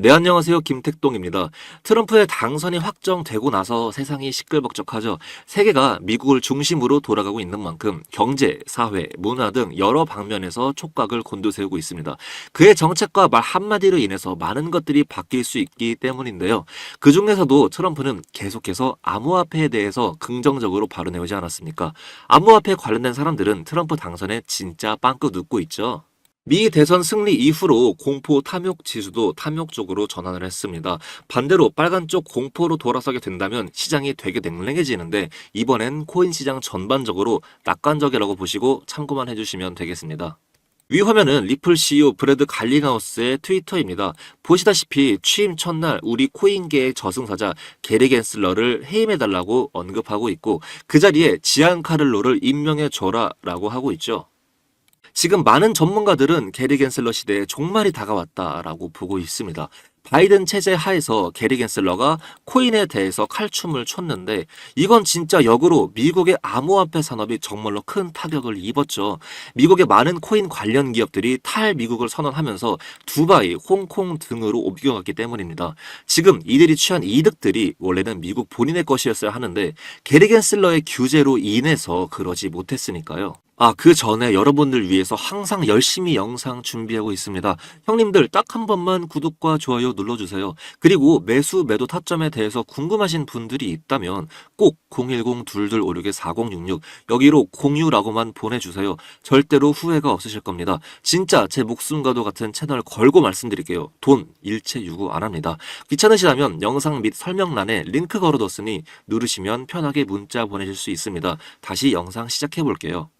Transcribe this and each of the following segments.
네, 안녕하세요. 김택동입니다. 트럼프의 당선이 확정되고 나서 세상이 시끌벅적하죠. 세계가 미국을 중심으로 돌아가고 있는 만큼 경제, 사회, 문화 등 여러 방면에서 촉각을 곤두세우고 있습니다. 그의 정책과 말 한마디로 인해서 많은 것들이 바뀔 수 있기 때문인데요. 그 중에서도 트럼프는 계속해서 암호화폐에 대해서 긍정적으로 발언해오지 않았습니까? 암호화폐 관련된 사람들은 트럼프 당선에 진짜 빵긋 웃고 있죠. 미 대선 승리 이후로 공포 탐욕 지수도 탐욕 쪽으로 전환을 했습니다. 반대로 빨간 쪽 공포로 돌아서게 된다면 시장이 되게 냉랭해지는데 이번엔 코인 시장 전반적으로 낙관적이라고 보시고 참고만 해주시면 되겠습니다. 위 화면은 리플 CEO 브래드 갈링하우스의 트위터입니다. 보시다시피 취임 첫날 우리 코인계의 저승사자 게리 겐슬러를 해임해달라고 언급하고 있고 그 자리에 지안 카를로를 임명해줘라 라고 하고 있죠. 지금 많은 전문가들은 게리 겐슬러 시대에 종말이 다가왔다라고 보고 있습니다. 바이든 체제 하에서 게리 겐슬러가 코인에 대해서 칼춤을 췄는데 이건 진짜 역으로 미국의 암호화폐 산업이 정말로 큰 타격을 입었죠. 미국의 많은 코인 관련 기업들이 탈미국을 선언하면서 두바이, 홍콩 등으로 옮겨갔기 때문입니다. 지금 이들이 취한 이득들이 원래는 미국 본인의 것이었어야 하는데 게리 겐슬러의 규제로 인해서 그러지 못했으니까요. 아, 그 전에 여러분들 위해서 항상 열심히 영상 준비하고 있습니다. 형님들 딱 한 번만 구독과 좋아요 눌러주세요. 그리고 매수 매도 타점에 대해서 궁금하신 분들이 있다면 꼭 010-2256-4066 여기로 공유라고만 보내주세요. 절대로 후회가 없으실 겁니다. 진짜 제 목숨과도 같은 채널 걸고 말씀드릴게요. 돈 일체 요구 안 합니다. 귀찮으시다면 영상 및 설명란에 링크 걸어뒀으니 누르시면 편하게 문자 보내실 수 있습니다. 다시 영상 시작해 볼게요.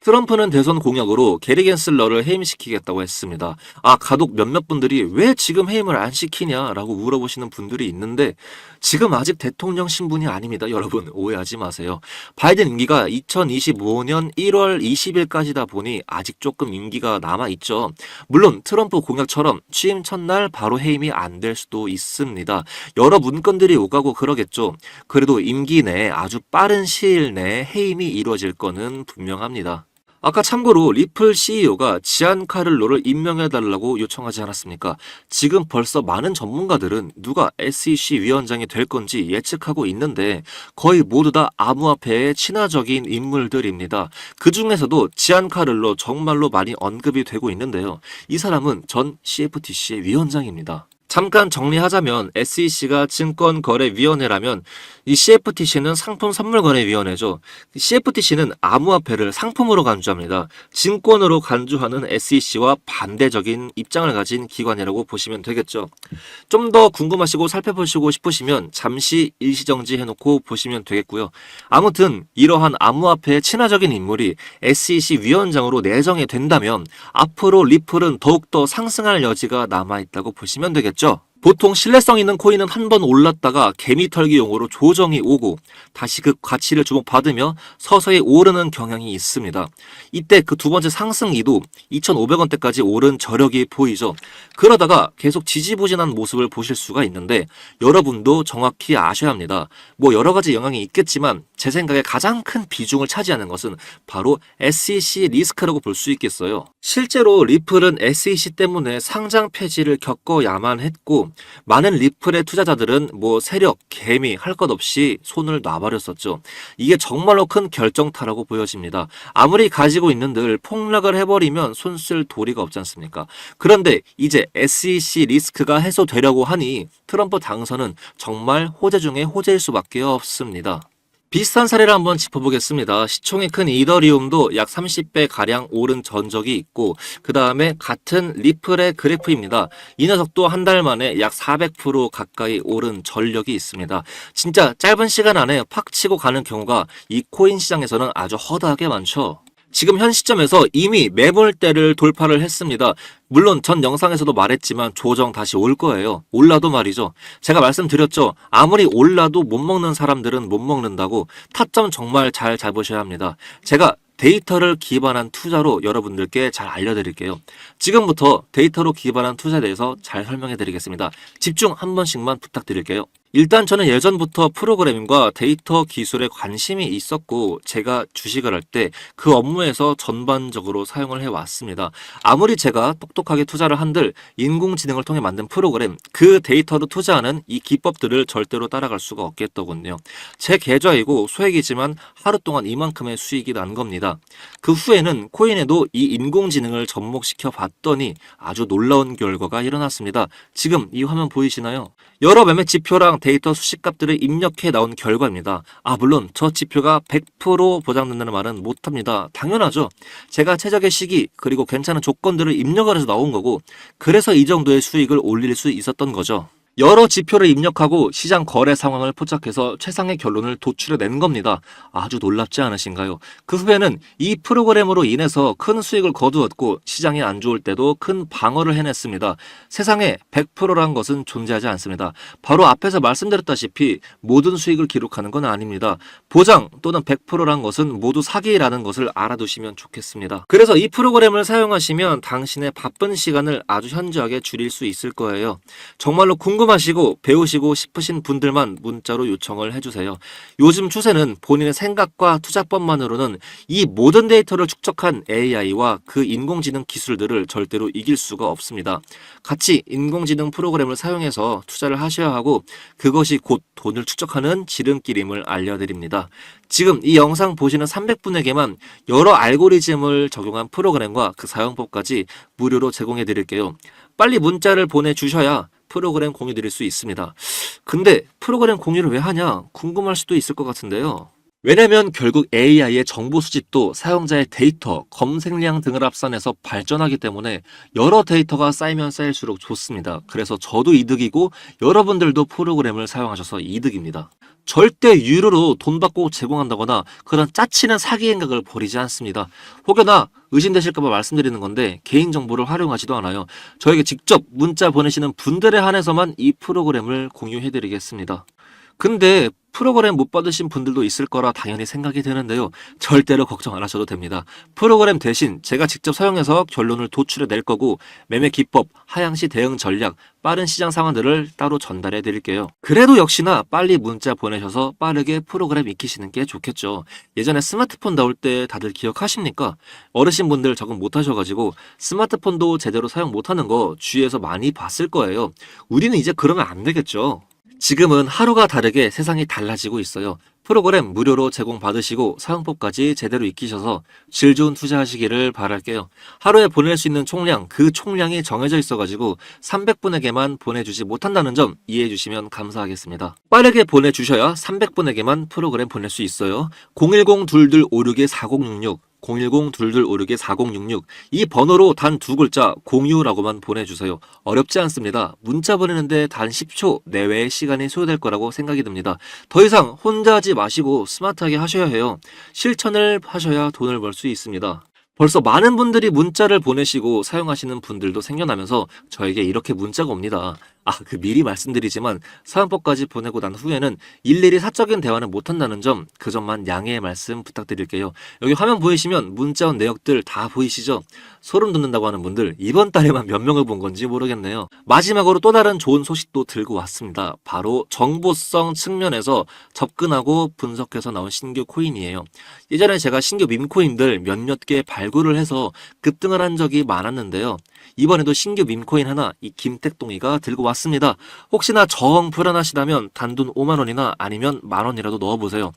트럼프는 대선 공약으로 게리 겐슬러를 해임시키겠다고 했습니다. 아, 가독 몇몇 분들이 왜 지금 해임을 안 시키냐라고 물어보시는 분들이 있는데 지금 아직 대통령 신분이 아닙니다. 여러분 오해하지 마세요. 바이든 임기가 2025년 1월 20일까지다 보니 아직 조금 임기가 남아 있죠. 물론 트럼프 공약처럼 취임 첫날 바로 해임이 안 될 수도 있습니다. 여러 문건들이 오가고 그러겠죠. 그래도 임기 내에 아주 빠른 시일 내에 해임이 이루어질 거는 분명합니다. 아까 참고로 리플 CEO가 지안 카를로를 임명해달라고 요청하지 않았습니까? 지금 벌써 많은 전문가들은 누가 SEC 위원장이 될 건지 예측하고 있는데 거의 모두 다 암호화폐의 친화적인 인물들입니다. 그 중에서도 지안 카를로 정말로 많이 언급이 되고 있는데요. 이 사람은 전 CFTC의 위원장입니다. 잠깐 정리하자면 SEC가 증권거래위원회라면 이 CFTC는 상품선물거래위원회죠. CFTC는 암호화폐를 상품으로 간주합니다. 증권으로 간주하는 SEC와 반대적인 입장을 가진 기관이라고 보시면 되겠죠. 좀 더 궁금하시고 살펴보시고 싶으시면 잠시 일시정지 해놓고 보시면 되겠고요. 아무튼 이러한 암호화폐의 친화적인 인물이 SEC 위원장으로 내정이 된다면 앞으로 리플은 더욱더 상승할 여지가 남아있다고 보시면 되겠죠. 보통 신뢰성 있는 코인은 한 번 올랐다가 개미 털기용으로 조정이 오고 다시 그 가치를 주목받으며 서서히 오르는 경향이 있습니다. 이때 그 두 번째 상승이도 2,500원대까지 오른 저력이 보이죠. 그러다가 계속 지지부진한 모습을 보실 수가 있는데 여러분도 정확히 아셔야 합니다. 뭐 여러 가지 영향이 있겠지만 제 생각에 가장 큰 비중을 차지하는 것은 바로 SEC 리스크라고 볼 수 있겠어요. 실제로 리플은 SEC 때문에 상장 폐지를 겪어야만 했고 많은 리플의 투자자들은 뭐 세력, 개미 할 것 없이 손을 놔버렸었죠. 이게 정말로 큰 결정타라고 보여집니다. 아무리 가지고 있는들 폭락을 해버리면 손쓸 도리가 없지 않습니까? 그런데 이제 SEC 리스크가 해소되려고 하니 트럼프 당선은 정말 호재 중에 호재일 수밖에 없습니다. 비슷한 사례를 한번 짚어보겠습니다. 시총이 큰 이더리움도 약 30배 가량 오른 전적이 있고 그 다음에 같은 리플의 그래프입니다. 이 녀석도 한 달 만에 약 400% 가까이 오른 전력이 있습니다. 진짜 짧은 시간 안에 팍 치고 가는 경우가 이 코인 시장에서는 아주 허다하게 많죠. 지금 현 시점에서 이미 매물대를 돌파를 했습니다. 물론 전 영상에서도 말했지만 조정 다시 올 거예요. 올라도 말이죠. 제가 말씀드렸죠. 아무리 올라도 못 먹는 사람들은 못 먹는다고 타점 정말 잘 잡으셔야 합니다. 제가 데이터를 기반한 투자로 여러분들께 잘 알려드릴게요. 지금부터 데이터로 기반한 투자에 대해서 잘 설명해 드리겠습니다. 집중 한 번씩만 부탁드릴게요. 일단 저는 예전부터 프로그래밍과 데이터 기술에 관심이 있었고 제가 주식을 할 때 그 업무에서 전반적으로 사용을 해왔습니다. 아무리 제가 똑똑하게 투자를 한들 인공지능을 통해 만든 프로그램 그 데이터로 투자하는 이 기법들을 절대로 따라갈 수가 없겠더군요. 제 계좌이고 소액이지만 하루 동안 이만큼의 수익이 난 겁니다. 그 후에는 코인에도 이 인공지능을 접목시켜 봤더니 아주 놀라운 결과가 일어났습니다. 지금 이 화면 보이시나요? 여러 매매 지표랑 데이터 수식값들을 입력해 나온 결과입니다. 아, 물론 저 지표가 100% 보장된다는 말은 못합니다. 당연하죠. 제가 최적의 시기 그리고 괜찮은 조건들을 입력을 해서 나온 거고 그래서 이 정도의 수익을 올릴 수 있었던 거죠. 여러 지표를 입력하고 시장 거래 상황을 포착해서 최상의 결론을 도출해낸 겁니다. 아주 놀랍지 않으신가요? 그 후에는 이 프로그램으로 인해서 큰 수익을 거두었고 시장이 안 좋을 때도 큰 방어를 해냈습니다. 세상에 100%란 것은 존재하지 않습니다. 바로 앞에서 말씀드렸다시피 모든 수익을 기록하는 건 아닙니다. 보장 또는 100%란 것은 모두 사기라는 것을 알아두시면 좋겠습니다. 그래서 이 프로그램을 사용하시면 당신의 바쁜 시간을 아주 현저하게 줄일 수 있을 거예요. 정말로 궁금 하시고 배우시고 싶으신 분들만 문자로 요청을 해주세요. 요즘 추세는 본인의 생각과 투자법만으로는 이 모든 데이터를 축적한 AI와 그 인공지능 기술들을 절대로 이길 수가 없습니다. 같이 인공지능 프로그램을 사용해서 투자를 하셔야 하고 그것이 곧 돈을 축적하는 지름길임을 알려드립니다. 지금 이 영상 보시는 300분에게만 여러 알고리즘을 적용한 프로그램과 그 사용법까지 무료로 제공해 드릴게요. 빨리 문자를 보내주셔야 프로그램 공유 드릴 수 있습니다. 근데 프로그램 공유를 왜 하냐 궁금할 수도 있을 것 같은데요. 왜냐면 결국 AI의 정보 수집도 사용자의 데이터, 검색량 등을 합산해서 발전하기 때문에 여러 데이터가 쌓이면 쌓일수록 좋습니다. 그래서 저도 이득이고 여러분들도 프로그램을 사용하셔서 이득입니다. 절대 유료로 돈 받고 제공한다거나 그런 짜치는 사기 행각을 벌이지 않습니다. 혹여나 의심되실까봐 말씀드리는 건데 개인정보를 활용하지도 않아요. 저에게 직접 문자 보내시는 분들에 한해서만 이 프로그램을 공유해드리겠습니다. 근데 프로그램 못 받으신 분들도 있을 거라 당연히 생각이 되는데요. 절대로 걱정 안 하셔도 됩니다. 프로그램 대신 제가 직접 사용해서 결론을 도출해 낼 거고 매매 기법, 하향시 대응 전략, 빠른 시장 상황들을 따로 전달해 드릴게요. 그래도 역시나 빨리 문자 보내셔서 빠르게 프로그램 익히시는 게 좋겠죠. 예전에 스마트폰 나올 때 다들 기억하십니까? 어르신분들 적응 못 하셔가지고 스마트폰도 제대로 사용 못 하는 거 주위에서 많이 봤을 거예요. 우리는 이제 그러면 안 되겠죠. 지금은 하루가 다르게 세상이 달라지고 있어요. 프로그램 무료로 제공받으시고 사용법까지 제대로 익히셔서 질 좋은 투자하시기를 바랄게요. 하루에 보낼 수 있는 총량, 그 총량이 정해져 있어가지고 300분에게만 보내주지 못한다는 점 이해해 주시면 감사하겠습니다. 빠르게 보내주셔야 300분에게만 프로그램 보낼 수 있어요. 010-2256-4066 010-2256-4066 이 번호로 단 두 글자 공유라고만 보내주세요. 어렵지 않습니다. 문자 보내는데 단 10초 내외의 시간이 소요될 거라고 생각이 듭니다. 더 이상 혼자 하지 마시고 스마트하게 하셔야 해요. 실천을 하셔야 돈을 벌 수 있습니다. 벌써 많은 분들이 문자를 보내시고 사용하시는 분들도 생겨나면서 저에게 이렇게 문자가 옵니다. 아, 그 미리 말씀드리지만 사용법까지 보내고 난 후에는 일일이 사적인 대화는 못한다는 점, 그 점만 양해의 말씀 부탁드릴게요. 여기 화면 보이시면 문자 온 내역들 다 보이시죠? 소름 돋는다고 하는 분들 이번 달에만 몇 명을 본 건지 모르겠네요. 마지막으로 또 다른 좋은 소식도 들고 왔습니다. 바로 정보성 측면에서 접근하고 분석해서 나온 신규 코인이에요. 예전에 제가 신규 밈코인들 몇몇 개 발굴을 해서 급등을 한 적이 많았는데요. 이번에도 신규 밈코인 하나 이 김택동이가 들고 왔습니다. 혹시나 정 불안하시다면 단돈 5만 원이나 아니면 만 원이라도 넣어보세요.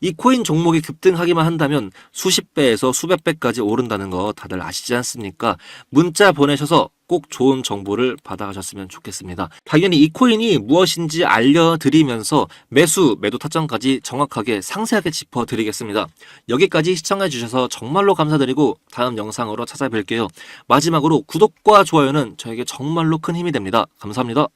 이 코인 종목이 급등하기만 한다면 수십 배에서 수백 배까지 오른다는 거 다들 아시지 않습니까? 문자 보내셔서 꼭 좋은 정보를 받아가셨으면 좋겠습니다. 당연히 이 코인이 무엇인지 알려드리면서 매수, 매도 타점까지 정확하게 상세하게 짚어드리겠습니다. 여기까지 시청해주셔서 정말로 감사드리고 다음 영상으로 찾아뵐게요. 마지막으로 구독과 좋아요는 저에게 정말로 큰 힘이 됩니다. 감사합니다.